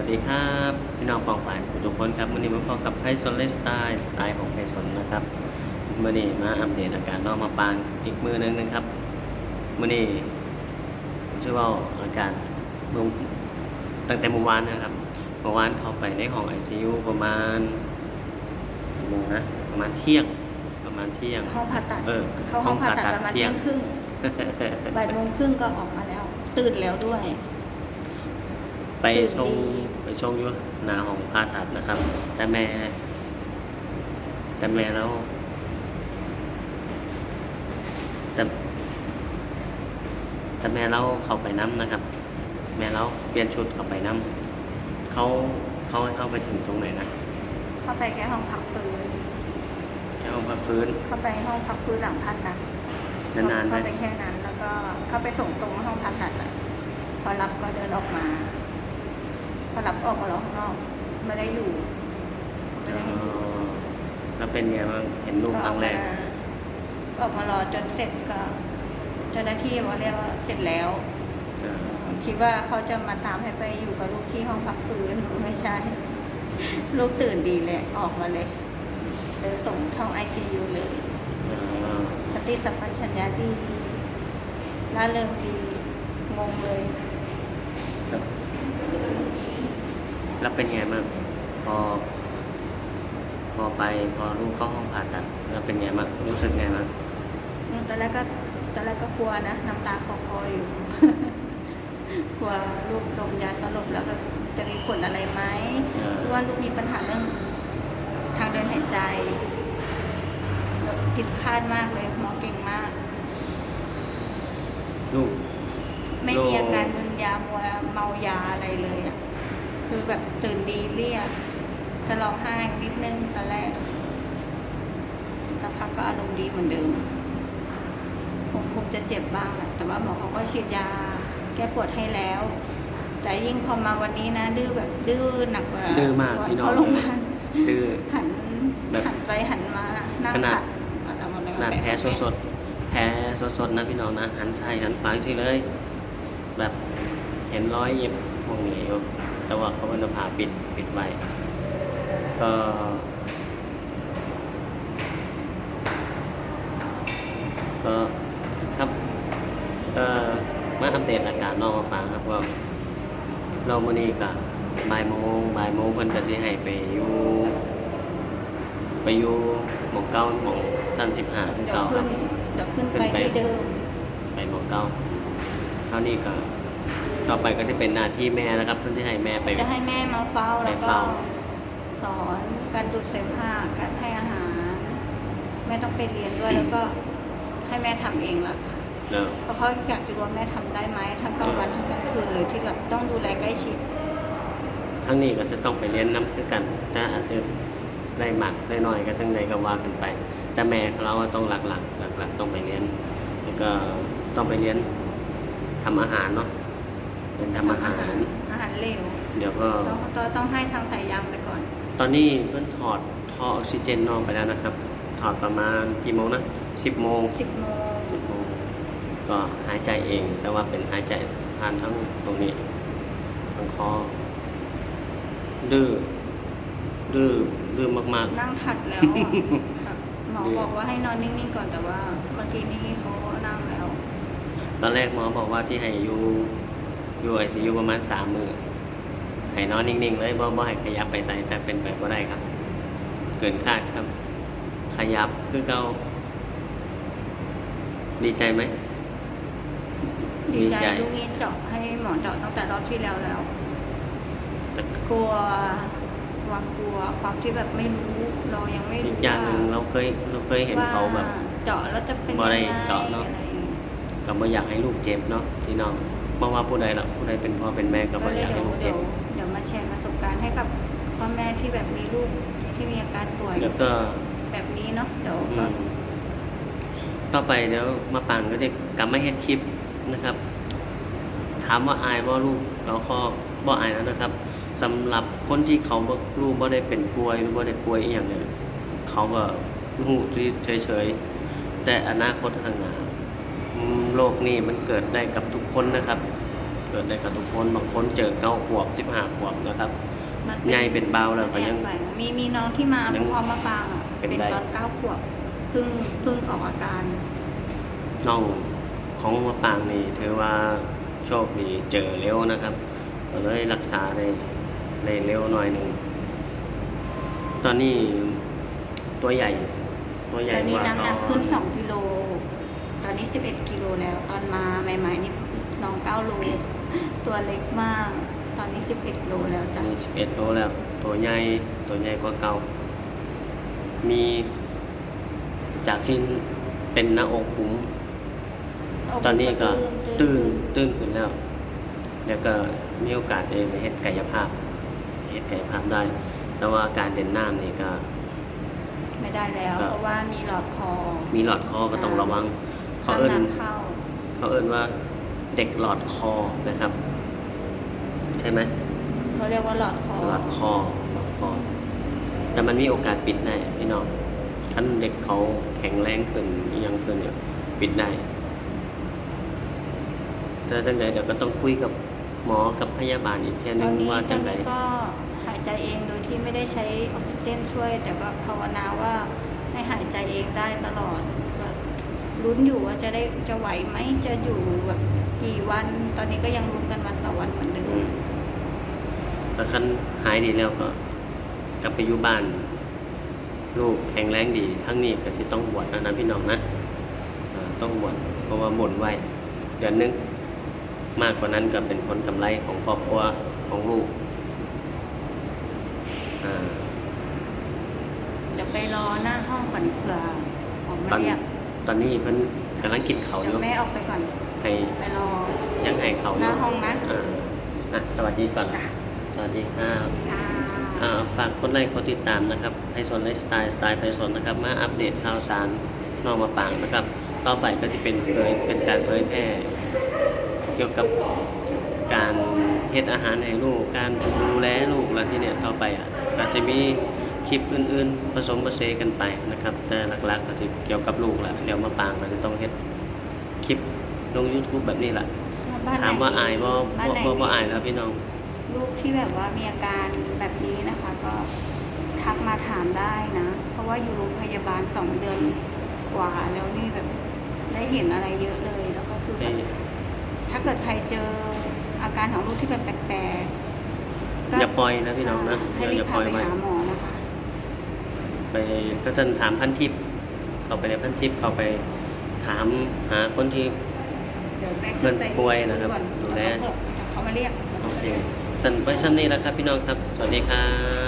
วัสดีครับพี่น้องปองฝ่ายทุกคนครับวันนี้มาพบกับไพซอนไลฟ์สไตล์สไตล์ของไพซอนนะครับมื่อนี้มาอัปเดตอาการนอกมาปางอีกมือหนึงนะครับมื่อนี้ชื่อว่าอาการเมื่อตั้งแต่เมื่อวานนะครับเมื่อวานเข้าไปในห้องไอซียูประมาณกี่โมงนะประมาณเที่ยงประมาณเที่ยงห้องผ่าตัดเออเข้าห้องผ่าตัดห้องผ่าตัดประมาณเที่เที่ยยงงครึ่งบ่ายโมงครึ่งก็ออกมาแล้ว ตื่นแล้วด้วย ไปตื่นส่งดีไปส่งอยู่หน้าห้องผ่าตัดนะครับ แต่แม่ แต่แม่แล้ว แต่แต่แม่เราเข้าไปน้ำนะครับ แม่เราเปลี่ยนชุดเข้าไปน้ำเขาเขาให้เข้าไปถึงตรงไหนนะเข้าไปแค่ห้องพักฟื้นแค่ห้องพักฟื้น เข้าไปห้องพักฟื้นหลังผ่าตัดนานๆไหมเข้าไปแค่นั้น แล้วก็เข้าไปส่งตรงห้องผ่าตัดเลยพอรับก็เดินออกมา พอรับออกมารอข้างนอกไม่ได้อยู่ไม่ได้เห็นอยู่อ๋อแล้วเป็นไงบ้างเห็นลูกก็คอรั้อกงแรมากก็ออกมารอจนเสร็จก็เจ้าหน้าที่ว่าเรียกว่าเสร็จแล้วอ่าคิดว่าเขาจะมาตามให้ไปอยู่กับลูกที่ห้องพักฟื้นไม่ใช่ ลูกตื่นดีเลยออกมาเลยเดินส่งท้องไอซียูเลยอ่าสติสัมปชัญญะดีร่าเริงดีงงเลย แล้ว แล้วเป็นไงบ้างพอ พอไปพอลูกเข้าห้องผ่าตัด แล้วเป็นไงบ้างรู้สึกไงบ้างตอนแรกก็ตอนแรกก็กลัวนะน้ำตาคลอๆอยู่ กลัวลูกดมยาสลบแล้วก็จะมีผลอะไรไหมเออเพราะว่าลูกมีปัญหาเรื่องทางเดินหายใจแบบผิดคาดมากเลยหมอเก่งมาก ลูก ไม่มีโลอาการมึนยามัวเมายาอะไรเลยอะ คือแบบตื่นดีเรียกจะร้องไห้นิดนึงตอนแรกแต่พักก็อารมณ์ดีเหมือนเดิมคงคงจะเจ็บบ้างแหละแต่ว่าหมอเขาก็ฉีดยา แก้ปวดให้แล้ว แต่ยิ่งพอมาวันนี้นะ ดื้อแบบดื้อหนักกว่าดื้อมากตอนพี่น้องเข้าโรงพยาบาลดื้อหันแบบหันไปหันมานั่งขนาดขัดอะไรมาขนาดแพ้สดสดๆแพ้สดสดๆนะพี่น้องนะหันใช่หันฟังที่เลย แบบเห็นร้อยยิบพวกนี้อยู่ แต่ว่าเขาเป็นผ่าปิดปิดไว้ก็ก็ครับเอ่อมาอัปเดตอาการน้องมาฟังครับว่าเรามื่อนี้กับบ่ายโมงบ่ายโมงเพิ่นก็สิให้ไปอยู่ไปอยู่หมองเก้าหมองท่านสิบห้าคือเดี๋ยวเก้าคขึ้รันบเดี๋ยวขึ้นขึ้นไปไปที่เดิม ไปหมองเก้าเท่านี้ก็ ต่อไปก็จะเป็นหน้าที่แม่แล้วครับเพื่อนที่ให้แม่ไป จะให้แม่มาเฝ้าไปแล้วก็ เฝ้า สอนการดูดเสมหะการให้อาหาร แม่ต้องไปเรียนด้วยแล้วก็ให้แม่ทำเองละค่ะแล้วเพราะเขาอยากจะรู้ว่าแม่ทำได้ไหมทั้งกลางวันทั้งกลางคืนเลยที่แบบต้องดูแลใกล้ชิดทั้งนี้ก็จะต้องไปเรียนน้ำคือกันถ้าอาจจะได้หมักได้น้อยก็ทั้งใดก็ว่ากันไป แต่แม่ของเราต้องหลักๆหลักๆต้องไปเรียนแล้วก็ต้องไปเรียนทำอาหารเนาะ เป็นทำอาหาร อาหารเหลวเดี๋ยวก็ต้องต้องต้องให้ทางสายยางไปก่อน ตอนนี้เพิ่นถอดท่อออกซิเจนนอกไปแล้วนะครับ ถอดประมาณกี่โมงนะสิบโมงสิบโมงสิบโมงก็หายใจเอง แต่ว่าเป็นหายใจผ่านทั้งตรงนี้ทั้งคอดื้อดื้อดื้อมากนั่งถัดแล้วอะแบบหมอบอกว่าให้นอนนิ่งๆก่อนแต่ว่าเมื่อกี้นี้เขานั่งแล้วๆตอนแรกหมอบอกว่าที่ให้อยู่ อยู่ไอซียูประมาณสามมือให้นอนนิ่งๆเลยบ่บ่ให้ขยับไปไหนแต่เป็นไปบ่ได้ครับ เกินคาดครับ ขยับคือเก่าดีใจไหมดีใจดีใจลูกนี้เจาะให้หมอเจาะตั้งแต่รอบที่แล้วแล้วแต่กลัวความกลัวความที่แบบไม่รู้เรายังไม่อีรู้กอย่างหนึ่งเราเคยเราเคยเห็นเขาแบบว่าเจาะแล้วจะเป็นบ่ยังได้ไงเจาะเนอะอะไรอย่างเงี้ยก็บ่อยากให้ลูกเจ็บเนาะพี่น้อง บ่ว่าผู้ใดหรอกผู้ใดเป็นพ่อเป็นแม่ก็บ่ก็เลอยยากเดี๋ให้ยวลูกเดี๋เจ็ยวบเดี๋ยวมาแชร์ประสบการณ์ให้กับพ่อแม่ที่แบบมีลูกที่มีอาการป่วยแล้วก็แบบนี้เนาะเดี๋ยวอืก็มต่อไปเดี๋ยวมาปังก็จะกลับมาเฮ็ดคลิปนะครับ ถามว่าอายบ่ลูกเราก็บ่อายแล้วนะครับสำหรับคนที่เขาบ่รู้บ่ได้เป็นป่วยหรือบ่ได้ป่วยอีหยังเนี่ยเขาก็ฮู้เฉยๆแต่อนาคตข้างหน้าอืม โลกนี้มันเกิดได้กับทุกคนนะครับ เกิดได้กับทุกคนบางคนเจอเก้าขวบสิบห้าขวบนะครับมันใหญ่เป็นเบาแล้วก็ยัง แอบใส่มีมีน้องที่มายังพร้อมมาปางอะเป็นเป็นได้ ตอนเก้าขวบเพิ่งเพิ่งออกอาการ น้องของมะปางนี่ถือว่าโชคดีเจอเร็วนะครับก็เลยรักษาได้ได้เร็วหน่อยหนึ่งตอนนี้ตัวใหญ่ ตัวใหญ่ตอนนี้กว่าน้ำหนักตอขึ้นสองกิโลต อนนี้สิบเอ็ดกิโลแล้ว ตอนมาใหม่ๆนี่น้องเก้าโล ตัวเล็กมาก ตอนนี้สิบเอ็ดโลแล้วตอจ้ะนนี้สิบเอ็ดโลแล้ว ตัวใหญ่ตัวใหญ่กว่าเก่า มีจากที่เป็นหน้าอกปุ้มตอนนี้ก็ตื้นตื้นขึ้นแล้ว แล้วก็มีโอกาสจะไปเฮ็ดกายภาพเฮ็ดกายภาพได้ แต่ว่าการเด่นน้ำนี่ก็ ไม่ได้แล้วครับเพราะว่ามีหลอดคอ มีหลอดคอก็ต้องระวัง เขาห้ามเอิ้นน้ำเข้าเขาเอิ้นว่าเด็กหลอดคอนะครับ ใช่ไหมเขาเรียกว่าหลอดคอหลอดคอหลอดคอ แต่มันมีโอกาสปิดได้พี่น้องขั้นเด็กเขาแข็งแรงขึ้นอิหยังขึ้นเนี่ยปิดได้แต่จังใดเดี๋ยวก็ต้องคุยกับหมอกับพยาบาลอีกแค่ตนึอนงนี้ว่าตจัอนงใดนี้ก็หายใจเองโดยที่ไม่ได้ใช้ออกซิเจนช่วย แต่ว่าภาวนาว่าให้หายใจเองได้ตลอดก็ ลุ้นอยู่ว่าจะได้จะไหวไหมจะอยู่แบบกี่วัน ตอนนี้ก็ยังลุ้นกันวันต่อวันเหมือนเดิอืมมแต่คันหายดีแล้วก็ กลับไปอยู่บ้าน ลูกแข็งแรงดี ทั้งนี้ก็ที่ต้องบวชนะนะพี่น้องนะอ่าต้องบวชเพราะว่าบ่นไว้เดือนหนึงมากกว่านั้นก็เป็นผลกำไรของครอบครัวของลูกอ่าเดี๋ยวไปรอหน้าห้องก่อนเผื่อออกตอมานเรียก ตอนนี้เพิ่นกำลังกินเขาวอเดี๋ยยู่วแม่ออกไปก่อน ให้ไปรอ ยังให้เขาอหยู่น้าห้องนะ อ่าอะสวัสดีก่อนจ้ะสวัสดีครับ ค่ะอ่าฝากกดไลค์กดติดตามนะครับไพศนไลฟ์สไตล์สไตล์ไพศนนะครับ มาอัปเดตข่าวสารนอกมาปางนะครับ ต่อไปก็จะเป็นเผยเป็นการเผยแพร่เกี่ยวกับการเฮ็ดอาหารให้ลูก การดูแลลูกแล้วที่เนี่ยต่อไปอะก็จะมี คลิปอื่นๆ ผสมผสานกันไปนะครับ แต่หลักๆก็จะเกี่ยวกับลูกแหละเดี๋ยวมาปางก็จะต้องเฮ็ดคลิปลง YouTube แบบนี้แหละบ้นไหนถามว่าอายบ่บ้านบ่ไหนบ่บ่อายแล้วพี่น้อง ลูกที่แบบว่ามีอาการแบบนี้นะคะ ก็ทักมาถามได้นะ เพราะว่าอยู่โรงพยาบาลสองเดือนกว่าแล้วนี่แบบได้เห็นอะไรเยอะเลยแล้วก็คือแบบถ้าเกิดใครเจออาการของลูกที่แบบแปลกๆก็อย่าปล่อยนะพี่น้องนะให้อย่ารีอย่าบปพาล่อยไปไว้ หาหมอ นะคะไปก็จะถามพันทิปเข้าไปในพันทิปเข้าไปถามหาคนที่ เดี๋ยวแม่เพื่ขึ้อนนไปป่วยนะครับก่อนดูแลเดี๋ยวเขามาเรียก โอเคสันไปซ้ำนี้แล้วครับพี่น้องครับ สวัสดีครับ